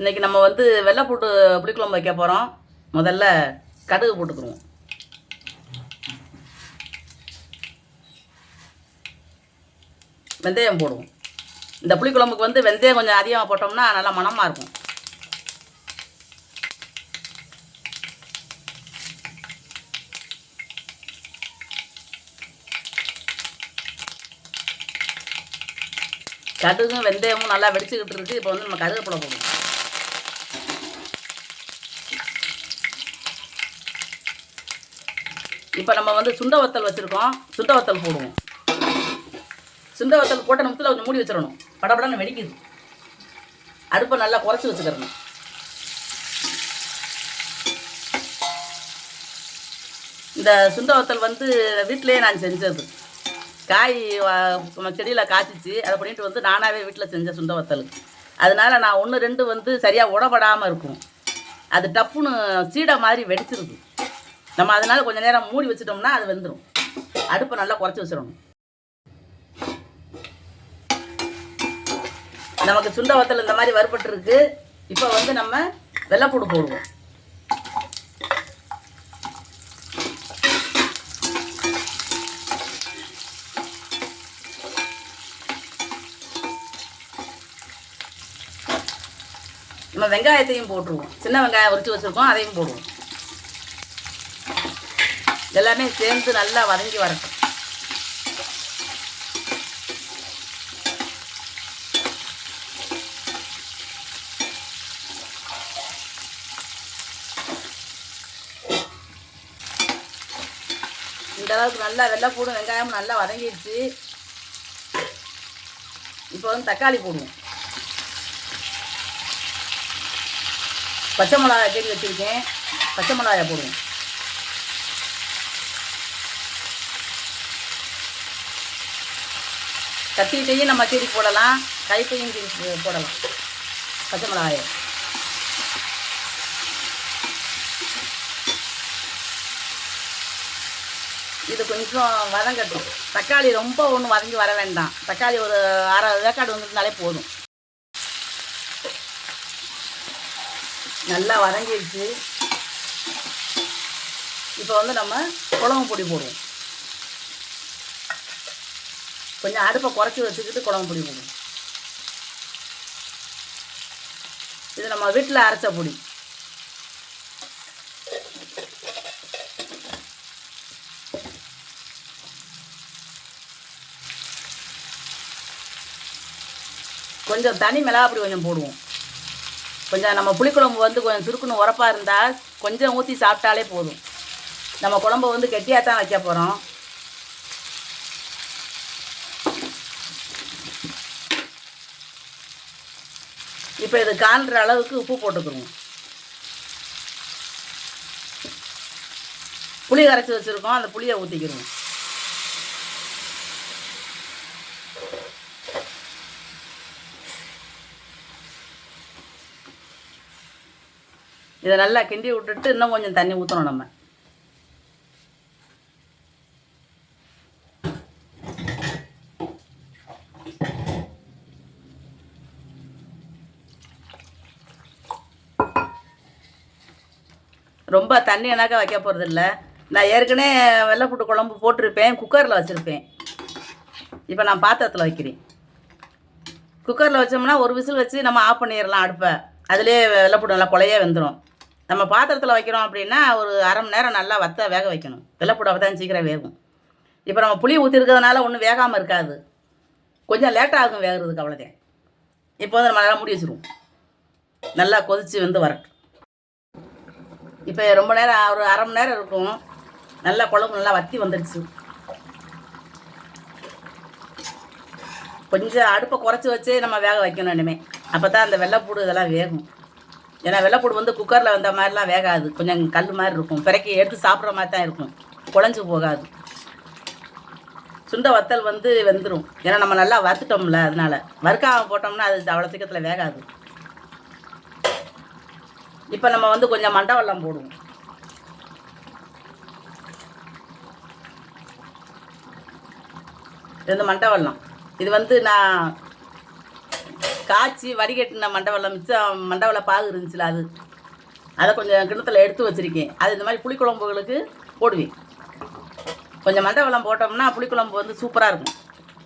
இன்றைக்கி நம்ம வந்து வெள்ளை போட்டு புளிக்குழம்பு வைக்க போகிறோம் முதல்ல கடுகு போட்டுக்குருவோம் வெந்தயம் போடுவோம். இந்த புளிக்குழம்புக்கு வந்து வெந்தயம் கொஞ்சம் அதிகமாக போட்டோம்னா நல்லா மணமாக இருக்கும். கடுகும் வெந்தயமும் நல்லா வெடிச்சுக்கிட்டு இருக்குது இப்போ வந்து நம்ம கருவேப்பிலை போடுவோம் இப்போ நம்ம வந்து சுண்ட வத்தல் வச்சுருக்கோம். சுண்ட வத்தல் போடுவோம். சுண்ட வத்தல் போட்ட நிமிஷத்தில் கொஞ்சம் மூடி வச்சிடணும். படபடன்னு வெடிக்குது. அடுப்பை நல்லா குறைச்சி வச்சுக்கிறணும். இந்த சுண்ட வத்தல் வந்து வீட்டிலேயே நான் செஞ்சது. காய் செடியில் காய்ச்சிச்சு. அதை பண்ணிட்டு வந்து நானாகவே வீட்டில் செஞ்ச சுண்ட வத்தல். அதனால நான் ஒன்று ரெண்டு வந்து சரியாக உடப்படாமல் இருக்கும். அது டப்புன்னு சீடை மாதிரி வெடிச்சிருது. நம்ம அதனால கொஞ்ச நேரம் மூடி வச்சிட்டோம்னா அது வெந்துடும் அடுப்பை நல்லா குறைச்சி வச்சிடணும். நமக்கு சுண்ட வத்தல் இந்த மாதிரி வறுபட்டுருக்கு. இப்போ வந்து நம்ம வெள்ளைப்பூடு போடுவோம். நம்ம வெங்காயத்தையும் போட்டுருவோம். சின்ன வெங்காயம் உரிச்சு வச்சுருக்கோம் அதையும் போடுவோம். எல்லாமே சேர்ந்து நல்லா வதங்கி வரட்டும். இந்த அளவுக்கு நல்லா வெள்ளைப்பூடும் வெங்காயமும் நல்லா வதங்கிடுச்சு. இப்போ வந்து தக்காளி போடுவோம். பச்சை மிளகாய் கீறி வச்சுருக்கேன். பச்சை மிளகாயை போடுவோம். கத்திரிக்கையும் நம்ம கீறி போடலாம். கைப்பையும் கீறி போடலாம். பச்சை மிளகாயை. இது கொஞ்சம் வதங்கட்டும். தக்காளி ரொம்ப ஒன்றும் வதங்கி வர வேண்டாம். தக்காளி ஒரு அரை வேக்காடு வந்துருந்தாலே போதும். நல்லா வதங்கிடுச்சு. இப்போ வந்து நம்ம குழம்பு பொடி போடுவோம். கொஞ்சம் அடுப்பை குறைச்சி வச்சுக்கிட்டு குழம்பு பொடி போடும் இது நம்ம வீட்டில் அரைச்ச பொடி. கொஞ்சம் தனி மிளகாப்பொடி கொஞ்சம் போடுவோம். கொஞ்சம் நம்ம புளிக்குழம்பு வந்து கொஞ்சம் சுருக்குன்னு உரப்பாக இருந்தால் கொஞ்சம் ஊற்றி சாப்பிட்டாலே போதும். நம்ம குழம்பு வந்து கெட்டியாக தான் வைக்க போகிறோம் இப்போ இது காண்ற அளவுக்கு உப்பு போட்டுக்கிறோம் புளி கரைச்சி வச்சுருக்கோம் அந்த புளியை ஊற்றிக்கிறோம் இதை நல்லா கிண்டி விட்டுட்டு இன்னும் கொஞ்சம் தண்ணி ஊற்றணும் நம்ம. ரொம்ப தண்ணி என்னாக்கா வைக்க போகிறது இல்லை நான் ஏற்கனவே வெள்ளைப்பூட்டு குழம்பு போட்டிருப்பேன் குக்கரில் வச்சுருப்பேன். இப்போ நான் பாத்திரத்தில் வைக்கிறேன். குக்கரில் வச்சோம்னா ஒரு விசில் வச்சு நம்ம ஆஃப் பண்ணிடலாம் அடுப்பை. அதிலே வெள்ளைப்பூட்டு நல்லா குழைய வெந்துடும் நம்ம பாத்திரத்தில் வைக்கிறோம் அப்படின்னா ஒரு அரை மணி நேரம் நல்லா வத்த வேக வைக்கணும். வெள்ளைப்பூடு அப்போ தான் சீக்கிரம் வேகும். இப்போ நம்ம புளி ஊற்றிருக்கிறதுனால ஒன்றும் வேகாமல் இருக்காது. கொஞ்சம் லேட்டாக ஆகும் வேகிறதுக்கு அவ்வளோதான் இப்போ வந்து நம்ம நல்லா மூடி வச்சுருவோம். நல்லா கொதித்து வந்து வரட்டும். இப்போ ரொம்ப நேரம் ஒரு அரை மணி நேரம் இருக்கும். நல்லா குழம்பு நல்லா வத்தி வந்துடுச்சு. கொஞ்சம் அடுப்பை குறைச்சி வச்சு நம்ம வேக வைக்கணும் இனிமேல் அப்போ தான் அந்த வெள்ளைப்பூடு இதெல்லாம் வேகும். ஏன்னா வெள்ளைப்பூடு வந்து குக்கரில் வந்த மாதிரிலாம் வேகாது. கொஞ்சம் கல் மாதிரி இருக்கும். பிறக்கி எடுத்து சாப்பிட்ற மாதிரி தான் இருக்கும். குழஞ்சி போகாது. சுண்ட வத்தல் வந்து வெந்துடும் ஏன்னா நம்ம நல்லா வறுத்துட்டோம்ல அதனால. வறுக்காமல் போட்டோம்னா அது அவ்வளோ சீக்கிரத்தில் வேகாது. இப்போ நம்ம வந்து கொஞ்சம் மண்டவெல்லாம் போடுவோம். இது வந்து இது வந்து நான் காய்ச்சி வடிகட்டின மண்டவெல்லாம். மிச்சம் மண்டவெல்லாம் பாகு இருந்துச்சுல அது. அதை கொஞ்சம் கிணத்துல எடுத்து வச்சுருக்கேன். அது இந்த மாதிரி புளிக்குழம்புகளுக்கு போடுவேன். கொஞ்சம் மண்டவெல்லாம் போட்டோம்னா புளிக்குழம்பு வந்து சூப்பராக இருக்கும்.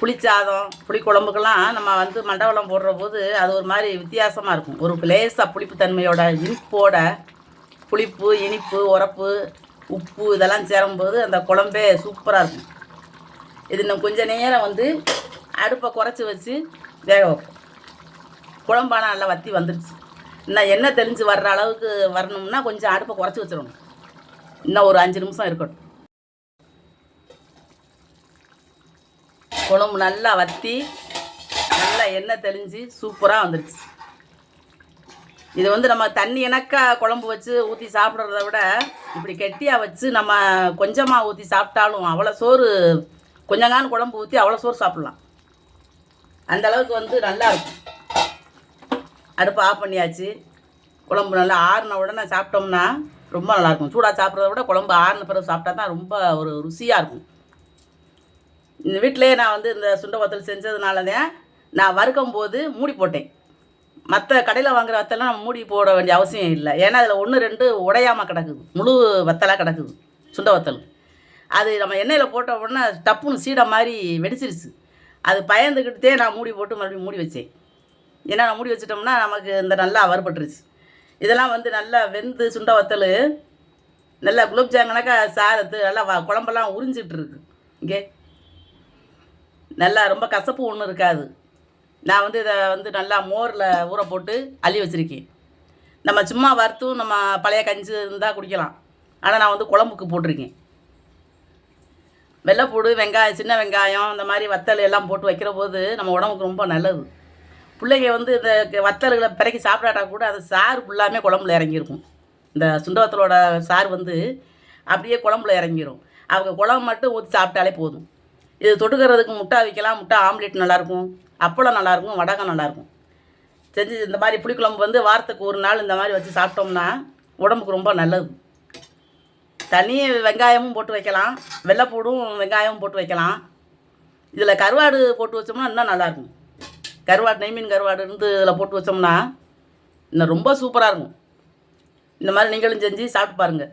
புளிச்சாதம் புளிக்குழம்புக்கெல்லாம் நம்ம வந்து மண்டபலம் போடுற போது அது ஒரு மாதிரி வித்தியாசமாக இருக்கும். ஒரு லேசாக புளிப்பு தன்மையோட இனிப்போட புளிப்பு இனிப்பு உரப்பு உப்பு இதெல்லாம் சேரும்போது அந்த குழம்பே சூப்பராக இருக்கும். இது இன்னும் கொஞ்சம் நேரம் வந்து அடுப்பை குறைச்சி வச்சு வேக வைப்போம். குழம்பான நல்லா வத்தி வந்துடுச்சு இன்னும் என்ன தெளிஞ்சு வர்ற அளவுக்கு வரணும்னா கொஞ்சம் அடுப்பை குறைச்சி வச்சிடணும். இன்னும் ஒரு அஞ்சு நிமிஷம் இருக்கட்டும். குழம்பு நல்லா வத்தி நல்லா எண்ணெய் தெளிஞ்சு சூப்பராக வந்துருச்சு. இது வந்து நம்ம தண்ணி எனக்கா குழம்பு வச்சு ஊற்றி சாப்பிட்றத விட இப்படி கெட்டியாக வச்சு நம்ம கொஞ்சமாக ஊற்றி சாப்பிட்டாலும் அவ்வளோ சோறு கொஞ்சங்கான குழம்பு ஊற்றி அவ்வளோ சோறு சாப்பிட்லாம். அந்த அளவுக்கு வந்து நல்லா இருக்கும். அடுப்பு ஆஃப் பண்ணியாச்சு. குழம்பு நல்லா ஆறின உடனே சாப்பிட்டோம்னா ரொம்ப நல்லாயிருக்கும் சூடாக சாப்பிட்றத விட குழம்பு ஆறின பிறகு சாப்பிட்டா தான் ரொம்ப ஒரு ருசியாக இருக்கும். இந்த வீட்டிலேயே நான் வந்து இந்த சுண்டை வத்தல் செஞ்சதுனால தான் நான் வறுக்கும் போது மூடி போட்டேன். மற்ற கடையில் வாங்குற வத்தலாம் நம்ம மூடி போட வேண்டிய அவசியம் இல்லை. ஏன்னா அதில் ஒன்று ரெண்டு உடையாமல் கிடக்குது. முழு வத்தலாக கிடக்குது சுண்டை வத்தல். அது நம்ம எண்ணெயில் போட்ட உடனே டப்புன்னு சீடை மாதிரி வெடிச்சிருச்சு. அது பயந்துக்கிட்டே நான் மூடி போட்டு மறுபடியும் மூடி வச்சேன். ஏன்னா நான் மூடி வச்சிட்டோம்னா நமக்கு இந்த நல்லா வறுபட்டுருச்சு. இதெல்லாம் வந்து நல்லா வெந்து சுண்டை வத்தல் நல்லா குலோப்ஜாங்கனாக்கா சாதத்து நல்லா வ குழம்பெல்லாம் உறிஞ்சிட்ருக்கு இங்கே நல்லா ரொம்ப கசப்பு ஒன்றும் இருக்காது. நான் வந்து இதை வந்து நல்லா மோரில் ஊற போட்டு அள்ளி வச்சுருக்கேன். நம்ம சும்மா வறுத்தும் நம்ம பழைய கஞ்சி இருந்தால் குடிக்கலாம். ஆனால் நான் வந்து குழம்புக்கு போட்டிருக்கேன். வெள்ளைப்பூடு வெங்காயம் சின்ன வெங்காயம் இந்த மாதிரி வத்தல் எல்லாம் போட்டு வைக்கிற போது நம்ம உடம்புக்கு ரொம்ப நல்லது. பிள்ளைங்க வந்து இந்த க- வத்தல்களை பிறக்கி சாப்பிடாட்டா கூட அது சாறு ஃபுல்லாமே குழம்புல இறங்கியிருக்கும். இந்த சுண்டவத்தலோட சாறு வந்து அப்படியே குழம்புல இறங்கிடும் அவங்க குழம்பு மட்டும் ஊற்றி சாப்பிட்டாலே போதும். இது தொட்டுக்கிறதுக்கு முட்டை வைக்கலாம் முட்டை ஆம்லேட் நல்லாயிருக்கும் அப்பளம் நல்லாயிருக்கும் வடகம் நல்லாயிருக்கும். செஞ்சு இந்த மாதிரி புளிக்குழம்பு வந்து வாரத்துக்கு ஒரு நாள் இந்த மாதிரி வச்சு சாப்பிட்டோம்னா உடம்புக்கு ரொம்ப நல்லது. தனி வெங்காயமும் போட்டு வைக்கலாம் வெள்ளைப்பூடும் வெங்காயமும் போட்டு வைக்கலாம். இதில் கருவாடு போட்டு வச்சோம்னா இன்னும் நல்லாயிருக்கும். கருவாடு நெய்மீன் கருவாடு இருந்து இதில் போட்டு வச்சோம்னா இன்னும் ரொம்ப சூப்பராக இருக்கும். இந்த மாதிரி நீங்களும் செஞ்சு சாப்பிட்டு பாருங்கள்